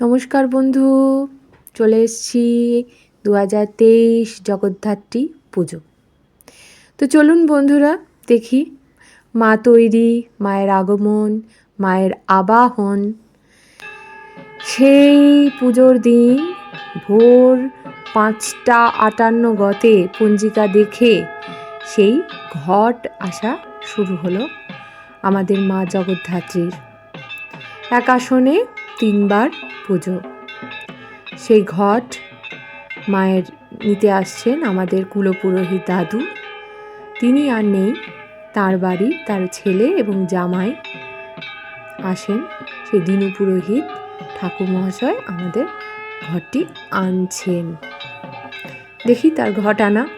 নমস্কার বন্ধু, চলে এসছি দু হাজার তেইশ জগদ্ধাত্রী পুজো। তো চলুন বন্ধুরা, দেখি মা তৈরি, মায়ের আগমন, মায়ের আবাহন। সেই পুজোর দিন ভোর পাঁচটা আটান্ন গতে পঞ্জিকা দেখে সেই ঘট আসা শুরু হলো আমাদের মা জগদ্ধাত্রীর। এক আসনে তিনবার পুজো। সেই ঘট মায়ের নিতে আসছেন আমাদের কুলপুরোহিত দাদু। তিনি আর নেই, তার বাড়ি, তার ছেলে এবং জামাই আসেন। সেই দিনু পুরোহিত, ঠাকুর মহাশয় আমাদের ঘরটি আনছেন। দেখি তার ঘট আনা।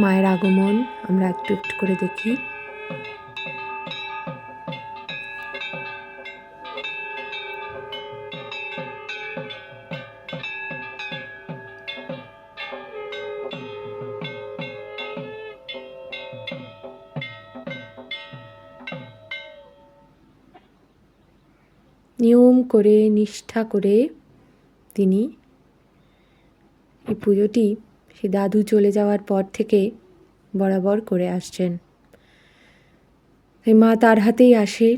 মায়ের আগমন আমরা একটু একটু করে দেখি। নিয়ম করে নিষ্ঠা করে তিনি এই পুজোটি সে দাদু চলে যাওয়ার পর থেকে বরাবর করে আসছেন। মা তার হাতেই আসে।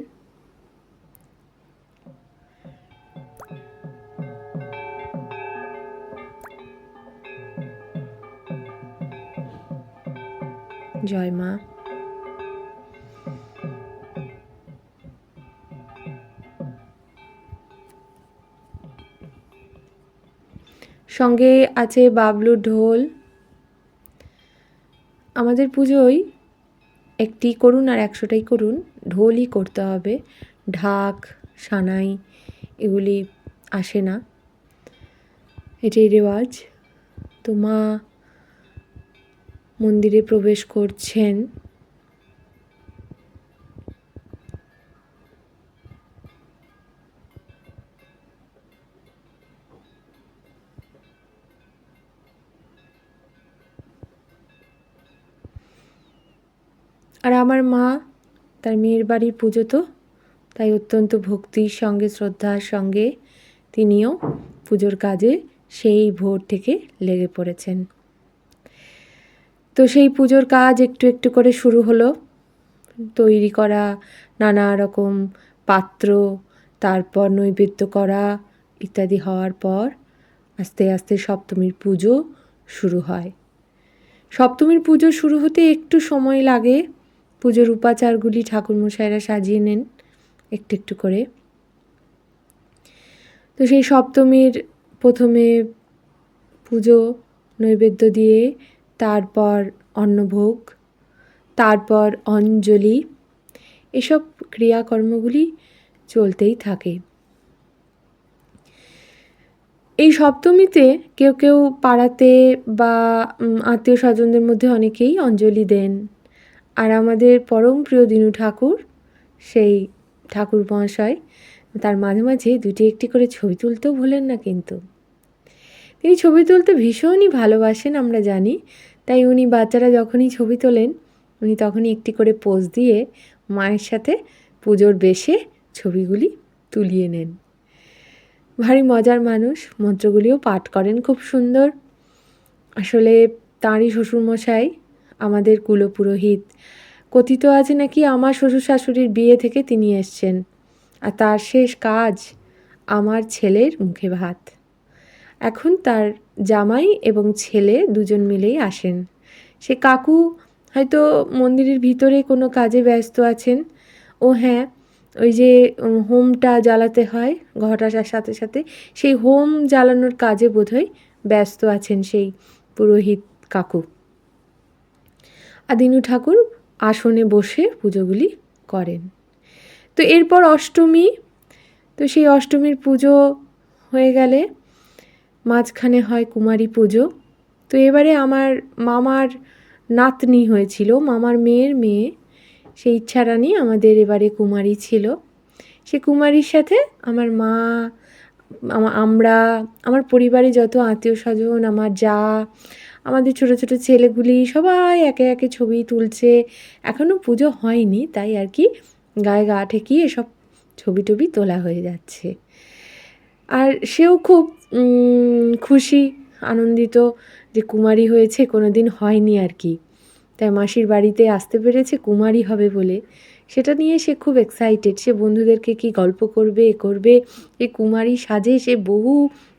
জয় মা। সঙ্গে আছে বাবলু ঢোল। আমাদের পুজোয় একটি করুন আর একশোটাই করুন, ঢোলই করতে হবে। ঢাক, সানাই, এগুলি আসে না। এটাই রেওয়াজ। তো মা মন্দিরে প্রবেশ করছেন। আর আমার মা, তার মেয়ের বাড়ির পুজো তো, তাই অত্যন্ত ভক্তির সঙ্গে, শ্রদ্ধার সঙ্গে তিনিও পুজোর কাজে সেই ভোর থেকে লেগে পড়েছেন। তো সেই পুজোর কাজ একটু একটু করে শুরু হলো। তৈরি করা নানা রকম পাত্র, তারপর নৈবেদ্য করা ইত্যাদি হওয়ার পর আস্তে আস্তে সপ্তমীর পুজো শুরু হয়। সপ্তমীর পুজো শুরু হতে একটু সময় লাগে পুজোর উপাচারগুলি ঠাকুরমশাইরা সাজিয়ে নেন একটু একটু করে। তো সেই সপ্তমীর প্রথমে পুজো, নৈবেদ্য দিয়ে, তারপর অন্নভোগ, তারপর অঞ্জলি, এসব ক্রিয়াকর্মগুলি চলতেই থাকে। এই সপ্তমীতে কেউ কেউ পাড়াতে বা আত্মীয় স্বজনদের মধ্যে অনেকেই অঞ্জলি দেন। আর আমাদের পরম প্রিয় দিনু ঠাকুর, সেই ঠাকুর মহাশয়, তার মাঝে মাঝে দুটি একটি করে ছবি তুলতেও ভুলেন না কিন্তু। তিনি ছবি তুলতে ভীষণই ভালোবাসেন আমরা জানি, তাই উনি বাচ্চারা যখনই ছবি তোলেন, উনি তখনই একটি করে পোজ দিয়ে মায়ের সাথে পুজোর বেশে ছবিগুলি তুলিয়ে নেন। ভারী মজার মানুষ, মন্ত্রগুলিও পাঠ করেন খুব সুন্দর। আসলে তাঁরই শ্বশুরমশাই আমাদের কুলপুরোহিত। কথিত আছে নাকি আমার শ্বশুর শাশুড়ির বিয়ে থেকে তিনি এসছেন। আর তার শেষ কাজ আমার ছেলের মুখে ভাত। এখন তার জামাই এবং ছেলে দুজন মিলেই আসেন। সে কাকু হয়তো মন্দিরের ভিতরে কোনো কাজে ব্যস্ত আছেন। ও হ্যাঁ ওই যে হোমটা জ্বালাতে হয় ঘট সাথে সাথে। সেই হোম জ্বালানোর কাজে বোধহয় ব্যস্ত আছেন সেই পুরোহিত কাকু। আদিনু ঠাকুর আসনে বসে পুজোগুলি করেন। তো এরপর অষ্টমী, তো সেই অষ্টমীর পুজো হয়ে গেলে মাঝখানে হয় কুমারী পুজো। তো এবারে আমার মামার নাতনি হয়েছিল, মামার মেয়ের মেয়ে, সেই ইচ্ছা ইচ্ছারানি আমাদের এবারে কুমারী ছিল। সে কুমারীর সাথে আমার মা আমরা, আমার পরিবারে যত আত্মীয় স্বজন, আমার যা আমাদের ছোট ছোট ছেলেগুলি সবাই একে একে ছবি তুলছে। এখনও পুজো হয়নি, তাই আর কি গায়ে গা ঠেকিয়ে এসব ছবি টবি তোলা হয়ে যাচ্ছে। আর সেও খুব খুশি, আনন্দিত যে কুমারী হয়েছে কোনো দিন হয়নি আর কি। তাই মাসির বাড়িতে আসতে পেরেছে, কুমারী হবে বলে। সেটা নিয়ে সে খুব এক্সাইটেড সে বন্ধুদেরকে কি গল্প করবে, এ করবে, এ কুমারী সাজে, সে বহু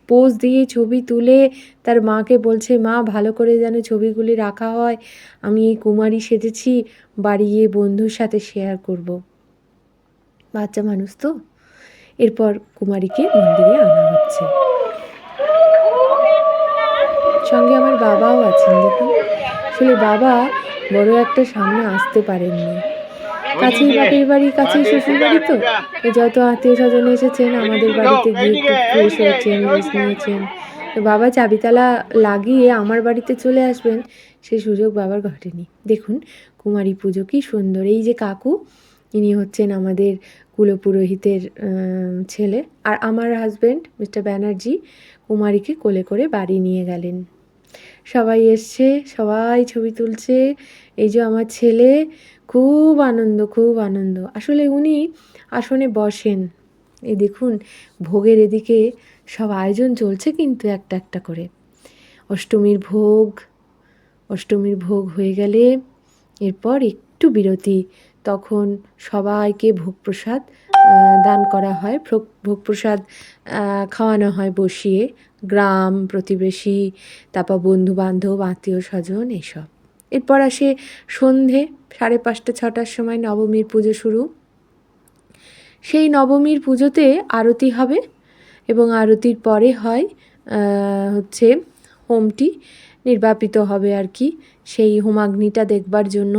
পোজ দিয়ে ছবি তুলে তার মাকে বলছে, মা, ভালো করে যেন ছবিগুলি রাখা হয়। আমি এই কুমারী সেজেছি, বাড়ি গিয়ে বন্ধুর সাথে শেয়ার করব। বাচ্চা মানুষ তো। এরপর কুমারীকে মন্দিরে আনা হচ্ছে। সঙ্গে আমার বাবাও আছেন দেখুন। আসলে বাবা বড় একটা সামনে আসতে পারেননি। কাছেই বাপের বাড়ি কাছেই শ্বশুর বাড়ি তো। যত আত্মীয় স্বজন এসেছেন আমাদের বাড়িতে গিয়ে একটু ফ্রেশ হয়েছেন রেস্ট নিয়েছেন। তো বাবা চাবিতালা লাগিয়ে আমার বাড়িতে চলে আসবেন সেই সুযোগ বাবার ঘটেনি দেখুন কুমারী পুজো কি সুন্দর। এই যে কাকু ইনি হচ্ছেন আমাদের কুলপুরোহিতের ছেলে। আর আমার হাজব্যান্ড মিস্টার ব্যানার্জি কুমারীকে কোলে করে বাড়ি নিয়ে গেলেন। সবাই এসছে সবাই ছবি তুলছে। এই যে আমার ছেলে খুব আনন্দ খুব আনন্দ। আসলে উনি আসনে বসেন। এই দেখুন, ভোগের এদিকে সব আয়োজন চলছে কিন্তু একটা একটা করে। অষ্টমীর ভোগ অষ্টমীর ভোগ হয়ে গেলে এরপর একটু বিরতি। তখন সবাইকে ভোগ প্রসাদ দান করা হয়। ভোগ প্রসাদ খাওয়ানো হয় বসিয়ে। গ্রাম, প্রতিবেশী, তারপর বন্ধু বান্ধব আত্মীয় স্বজন এসব। এরপর আসে সন্ধে, সাড়ে পাঁচটা, ছটার সময় নবমীর পুজো শুরু। সেই নবমীর পুজোতে আরতি হবে এবং আরতির পরে হয় হচ্ছে হোমটি নির্বাপিত হবে আর কি। সেই হোমাগ্নিটা দেখবার জন্য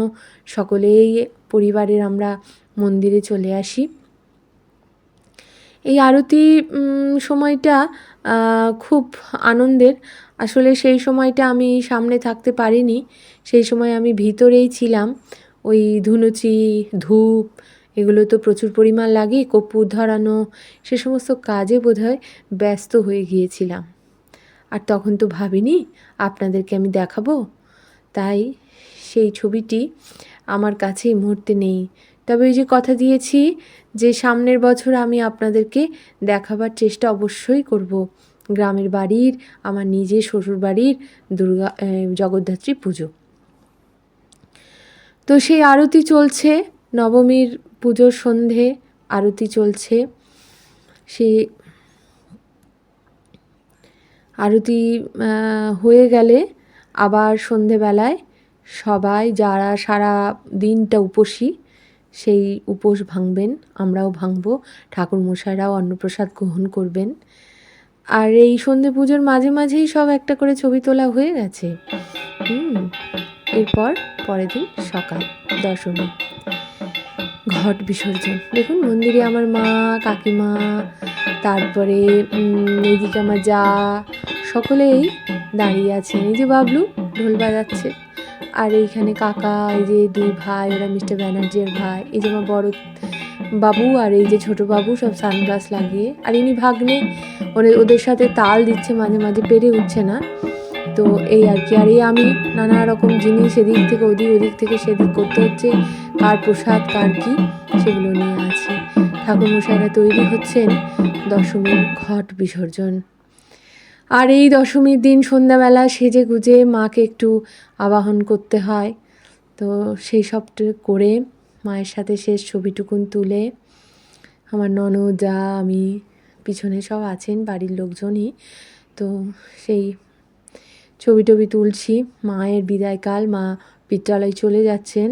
সকলেই, পরিবারের আমরা মন্দিরে চলে আসি। এই আরতি সময়টা খুব আনন্দের। আসলে সেই সময়টা আমি সামনে থাকতে পারিনি। সেই সময় আমি ভিতরেই ছিলাম। ওই ধুনুচি, ধূপ, এগুলো তো প্রচুর পরিমাণ লাগে কর্পূর ধরানো, সে সমস্ত কাজে বোধহয় ব্যস্ত হয়ে গিয়েছিলাম। আর তখন তো ভাবিনি আপনাদেরকে আমি দেখাবো। তাই সেই ছবিটি আমার কাছে এই মুহূর্তে নেই। তবে ওই যে কথা দিয়েছি যে সামনের বছর আমি আপনাদেরকে দেখাবার চেষ্টা অবশ্যই করব। গ্রামের বাড়ির, আমার নিজের শ্বশুর বাড়ির দুর্গা জগদ্ধাত্রী পুজো। তো সেই আরতি চলছে, নবমীর পুজোর সন্ধে আরতি চলছে। সেই আরতি হয়ে গেলে আবার সন্ধেবেলায় সবাই যারা সারা দিনটা উপসী সেই উপোস ভাঙবেন, আমরাও ভাঙবো, ঠাকুরমশাইরাও অন্নপ্রসাদ গ্রহণ করবেন। আর এই সন্ধে পুজোর মাঝে মাঝেই সব একটা করে ছবি তোলা হয়ে গেছে। হুম, এরপর পরের দিন সকাল, দশমী। ঘট বিসর্জন। দেখুন, মন্দিরে আমার মা, কাকিমা, তারপরে এইদিকে আমার যা, সকলেই দাঁড়িয়ে আছেন। এই যে বাবলু, ঢোল বাজাচ্ছে। আর এইখানে কাকা, এই যে দুই ভাই, ওরা মিস্টার ব্যানার্জির ভাই, এই যে আমার বড় বাবু আর এই যে ছোট বাবু সব সানগ্লাস লাগিয়ে, আর ইনি ভাগ্নে, ওরে, ওদের সাথে তাল দিচ্ছে মাঝে মাঝে, পেরে উঠছে না। তো এই আর কি, আর এই আমি নানা রকম জিনিস এদিক থেকে ওদিক ওদিক থেকে সেদিক করতে হচ্ছে, কার প্রসাদ, কার কি, সেগুলো নিয়ে আছে। ঠাকুরমশাইরা তৈরি হচ্ছেন দশমীর ঘট বিসর্জন। আর এই দশমীর দিন সন্ধ্যাবেলা সেজে গুজে মাকে একটু আবাহন করতে হয়। তো সেই সবটা করে মায়ের সাথে শেষ ছবিটুকুন তুলে আমার ননদ, যা, আমি, পিছনে সব আছেন বাড়ির লোকজনই। তো সেই ছবি টবি তুলছি। মায়ের বিদায়কাল, মা বিদ্যালয় চলে যাচ্ছেন।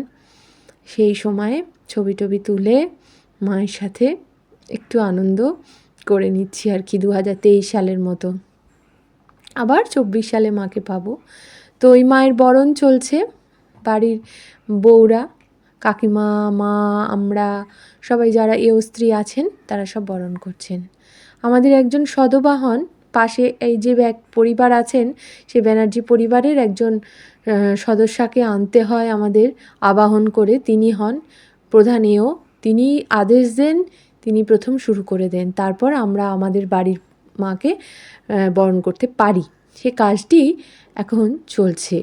সেই সময়ে ছবি টবি তুলে মায়ের সাথে একটু আনন্দ করে নিচ্ছি আর কি দু হাজার তেইশ সালের মতো। আবার চব্বিশ সালে মাকে পাবো। তো ওই মায়ের বরণ চলছে বাড়ির বউরা, কাকিমা, মা, আমরা, সবাই যারা এও স্ত্রী আছেন, তারা সব বরণ করছেন। আমাদের একজন সদবাহন পাশে এই যে এক পরিবার আছেন সে ব্যানার্জি পরিবারের একজন সদস্যকে আনতে হয় আমাদের আবাহন করে তিনি হন প্রধান এও। তিনি আদেশ দেন, তিনি প্রথম শুরু করে দেন। তারপর আমরা আমাদের বাড়ির মাকে বরণ করতে পারি। সে কাজটি এখন চলছে।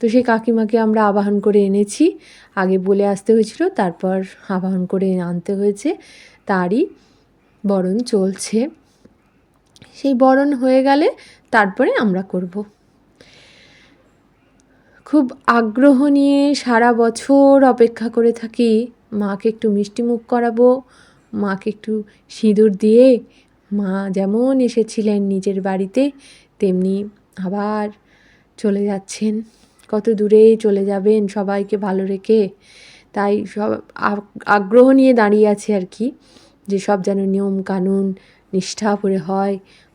তো সেই কাকিমাকে আমরা আবাহন করে এনেছি। আগে বলে আসতে হয়েছিল, তারপর আবাহন করে আনতে হয়েছে। তারই বরণ চলছে। সেই বরণ হয়ে গেলে তারপরে আমরা করব। খুব আগ্রহ নিয়ে সারা বছর অপেক্ষা করে থাকি, মাকে একটু মিষ্টি মুখ করাবো, মাকে একটু সিঁদুর দিয়ে মা যেমন এসেছিলেন নিজের বাড়িতে, তেমনি আবার চলে যাচ্ছেন। কত দূরে চলে যাবেন সবাইকে ভালো রেখে। তাই সব আগ্রহ নিয়ে দাঁড়িয়ে আছে আর কি, যে সব যেন নিয়ম কানুন নিষ্ঠা করে হয়,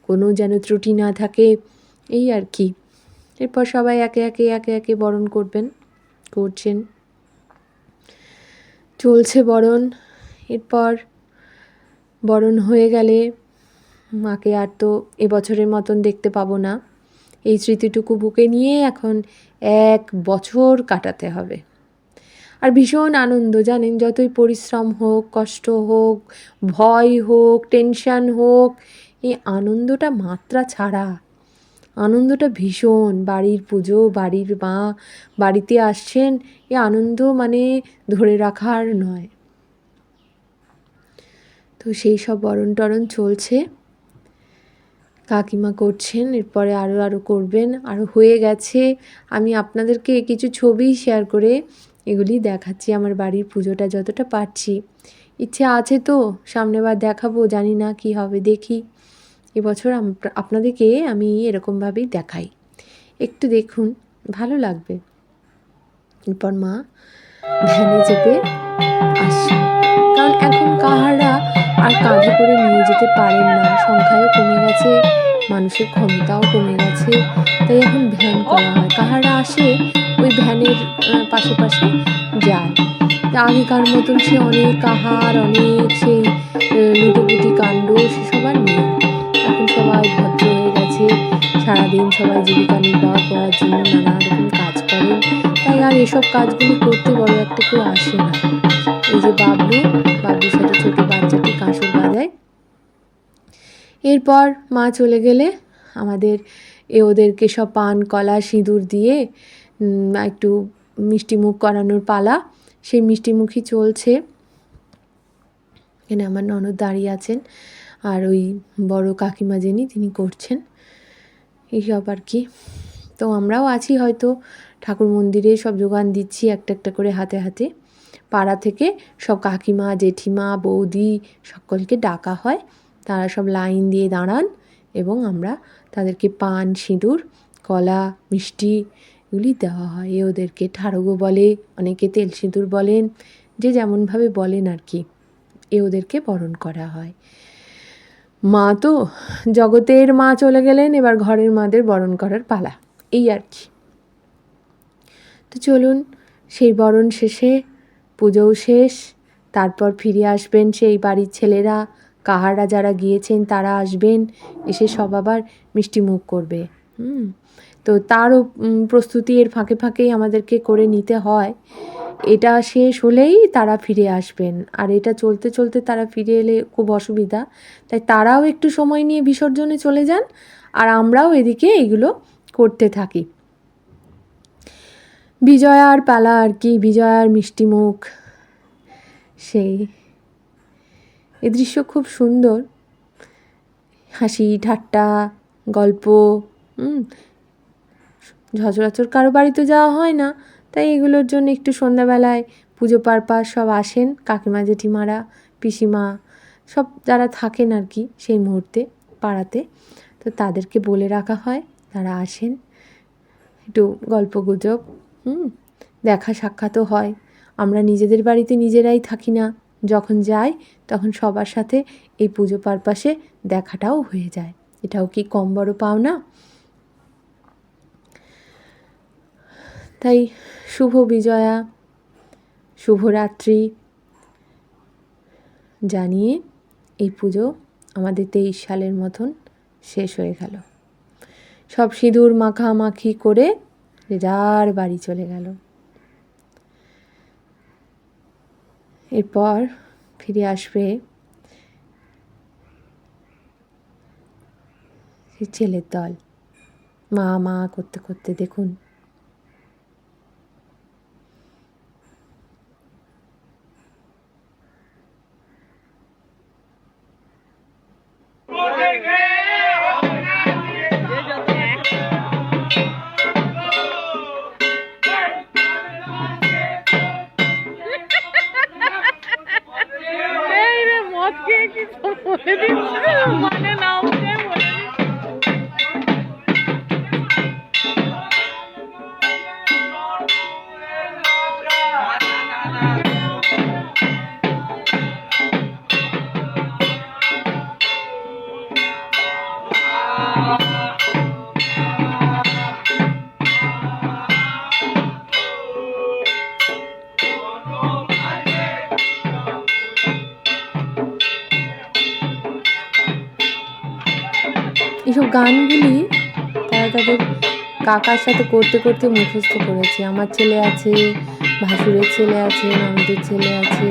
কোনো যেন ত্রুটি না থাকে, এই আর কি। এরপর সবাই একে একে একে একে বরণ করবেন, করছেন। চলছে বরণ। এরপর বরণ হয়ে গেলে মাকে আর তো এবছরের মতন দেখতে পাবো না। এই স্মৃতিটুকু বুকে নিয়ে এখন এক বছর কাটাতে হবে। আর ভীষণ আনন্দ, জানেন, যতই পরিশ্রম হোক, কষ্ট হোক, ভয় হোক, টেনশান হোক, এই আনন্দটা মাত্রা ছাড়া। আনন্দটা ভীষণ, বাড়ির পুজো, বাড়ির মা, বাড়িতে আসছেন, এ আনন্দ মানে ধরে রাখার নয়। তো সেই সব বরণ টরণ চলছে। কাকিমা করছেন, এরপরে আরও আরও করবেন আরও হয়ে গেছে। আমি আপনাদেরকে কিছু ছবি শেয়ার করে এগুলি দেখাচ্ছি, আমার বাড়ির পুজোটা যতটা পারছি। ইচ্ছে আছে তো সামনেবার দেখাবো, জানি না কি হবে, দেখি। এবছর আপনাদেরকে আমি এরকমভাবেই দেখাই। একটু দেখুন, ভালো লাগবে। এরপর মা ভ্যানে চেপে আসছে কারণ এখন কাহারা আর কাঁধে করে নিয়ে যেতে পারেন না। সংখ্যায়ও কমে গেছে, মানুষের ক্ষমতাও কমে গেছে, তাই এখন ভ্যান করা হয়। কাহারা আসে, ওই ভ্যানের পাশে পাশে যায়। আগেকার মতন সে অনেক কাহার অনেক সেই লুটোপুটি কাণ্ড সেসব আর নেই। এখন সবাই ভদ্র হয়ে গেছে, সারাদিন সবাই জীবিকা নির্বাহ করার জন্য নানা রকম কাজ করেন। তাই আর এসব কাজগুলি করতে বড় একটা কেউ আসে না। এই যে বাবলু, বাবলুর সাথে ছোটো বাচ্চাটি কাঁসর বাজায় এরপর মা চলে গেলে আমাদের এ ওদেরকে সব পান, কলা, সিঁদুর দিয়ে একটু মিষ্টি মুখ করানোর পালা। সেই মিষ্টিমুখী চলছে। এখানে আমার ননদ দাঁড়িয়ে আছেন আর ওই বড় কাকিমা যিনি, তিনি করছেন। এইসব আর কি। তো আমরাও আছি হয়তো। ঠাকুর মন্দিরে সব যোগান দিচ্ছি একটা একটা করে হাতে হাতে। পাড়া থেকে সব কাকিমা, জেঠিমা, বৌদি সকলকে ডাকা হয়। তারা সব লাইন দিয়ে দাঁড়ান এবং আমরা তাদেরকে পান, সিঁদুর, কলা, মিষ্টি এগুলি দেওয়া হয়। এ ওদেরকে ঠাড়গো বলে, অনেকে তেল সিঁদুর বলেন, যে যেমনভাবে বলেন আর কি। এ ওদেরকে বরণ করা হয়। মা তো জগতের মা চলে গেলেন, এবার ঘরের মাদের বরণ করার পালা। এই আর কি। তো চলুন, সেই বরণ শেষে, পুজোও শেষ, তারপর ফিরে আসবেন সেই বাড়ির ছেলেরা। কাহারা যারা গিয়েছেন, তারা আসবেন, এসে সব আবার মিষ্টি মুখ করবে। হুম। তো তারও প্রস্তুতি এর ফাঁকে ফাঁকেই আমাদেরকে করে নিতে হয়। এটা শেষ হলেই তারা ফিরে আসবেন। আর এটা চলতে চলতে তারা ফিরে এলে খুব অসুবিধা। তাই তারাও একটু সময় নিয়ে বিসর্জনে চলে যান, আর আমরাও এদিকে এগুলো করতে থাকি। বিজয়ার পালা আর কি, বিজয়ার মিষ্টি মুখ, সেই। এ দৃশ্য খুব সুন্দর। হাসি, ঠাট্টা, গল্প সচরাচর কারও বাড়িতে যাওয়া হয় না। তাই এগুলোর জন্য একটু সন্ধ্যাবেলায় পুজো পারপাস সব আসেন, কাকিমা, জেঠিমারা, পিসিমা, সব যারা থাকেন আর কি সেই মুহূর্তে পাড়াতে। তো তাদেরকে বলে রাখা হয়, তারা আসেন। একটু গল্প গুজব হুম দেখা সাক্ষাৎও হয়। আমরা নিজেদের বাড়িতে নিজেরাই থাকি না। যখন যাই তখন সবার সাথে এই পুজো পারপাসে দেখাটাও হয়ে যায়। এটাও কি কম বড় পাও না তাই শুভ বিজয়া শুভরাত্রি জানিয়ে এই পুজো আমাদের তেইশ সালের মতন শেষ হয়ে গেল। সব সিঁদুর মাখামাখি করে যার বাড়ি চলে গেল। এরপর ফিরে আসবে ছেলের দল। মা মা করতে করতে দেখুন। এই রে মদ খেয়ে কি সব এইসব গানগুলি তারা তাদের কাকার সাথে করতে করতে মুখস্থ করেছে। আমার ছেলে আছে, ভাসুরের ছেলে আছে ননদের ছেলে আছে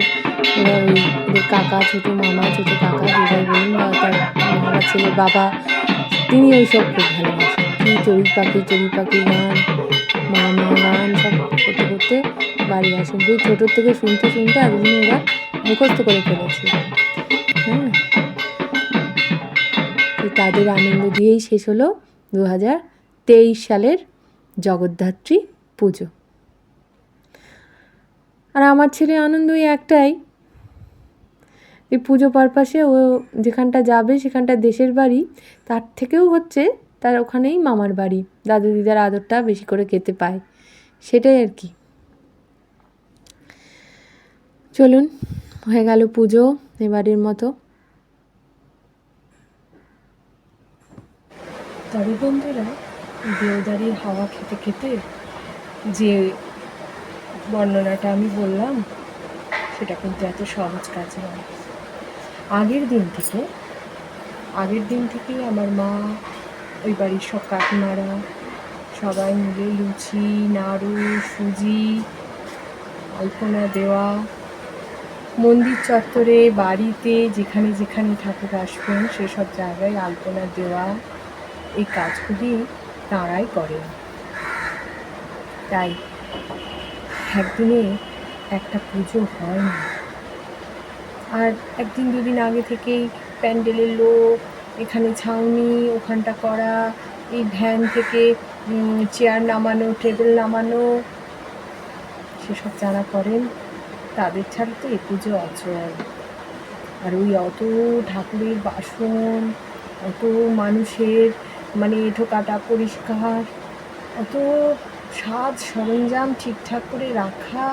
এবার ওই কাকা, ছোটো মামা, ছোটো কাকা যেটাই বলুন বা তার মামার ছেলে, বাবা, তিনি ওইসব খুব ভালোবাসেন। কি চড়ুই পাখি চড়ুই পাখি, গান মা মা গান, সব করতে করতে বাড়ি আসেন। সেই ছোটোর থেকে শুনতে শুনতে এতদিন ওরা মুখস্থ করে ফেলেছে। তাদের আনন্দ দিয়েই শেষ হলো দু হাজার তেইশ সালের জগদ্ধাত্রী পুজো। আর আমার ছেলে আনন্দ ওই একটাই, এই পুজো পারপাসে ও যেখানটা যাবে সেখানটা দেশের বাড়ি, তার থেকেও হচ্ছে তার ওখানেই মামার বাড়ি, দাদু দিদার আদরটা বেশি করে খেতে পায়, সেটাই আর কি। চলুন, হয়ে গেল পুজো, এবারের মতো। তবে বন্ধুরা দেওদারির হাওয়া খেতে খেতে যে বর্ণনাটা আমি বললাম, সেটা কিন্তু এত সহজ কাজ নয়। আগের দিন থেকে, আগের দিন থেকেই আমার মা, ওই বাড়ির সব কাকিমারা সবাই মিলে লুচি, নাড়ু, সুজি, আলপনা দেওয়া, মন্দির চত্বরে, বাড়িতে, যেখানে যেখানে ঠাকুর আসবেন, সেসব জায়গায় আলপনা দেওয়া এই কাজগুলি তাঁরাই করেন। তাই একদিনে একটা পুজো হয় না। আর একদিন দুদিন আগে থেকেই প্যান্ডেলের লোক, এখানে ছাউনি, ওখানটা করা, এই ভ্যান থেকে চেয়ার নামানো, টেবিল নামানো, সেসব যারা করেন, তাদের ছাড়া তো এ পুজো অচল। আর ওই অত ঠাকুরের বাসন, অত মানুষের মানে এঁঠো কাটা পরিষ্কার, অত সাজ, সরঞ্জাম ঠিকঠাক করে রাখা,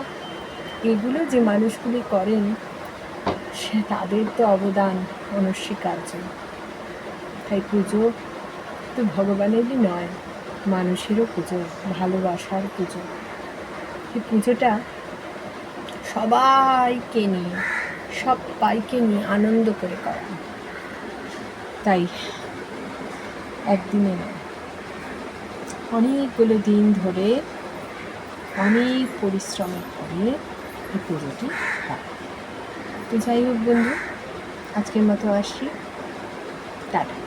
এগুলো যে মানুষগুলি করেন, সে তাদের তো অবদান অনস্বীকার্য। তাই পুজো তো ভগবানেরই নয়, মানুষেরও পুজো, ভালোবাসার পুজো। এই পুজোটা সবাইকে নিয়ে সবাইকে নিয়ে আনন্দ করে করা। তাই একদিনে নয়। অনেকগুলো দিন ধরে অনেক পরিশ্রমের পরে এই পুজোটি হয়। তো যাই হোক বন্ধু, আজকের মতো আসি টাটা।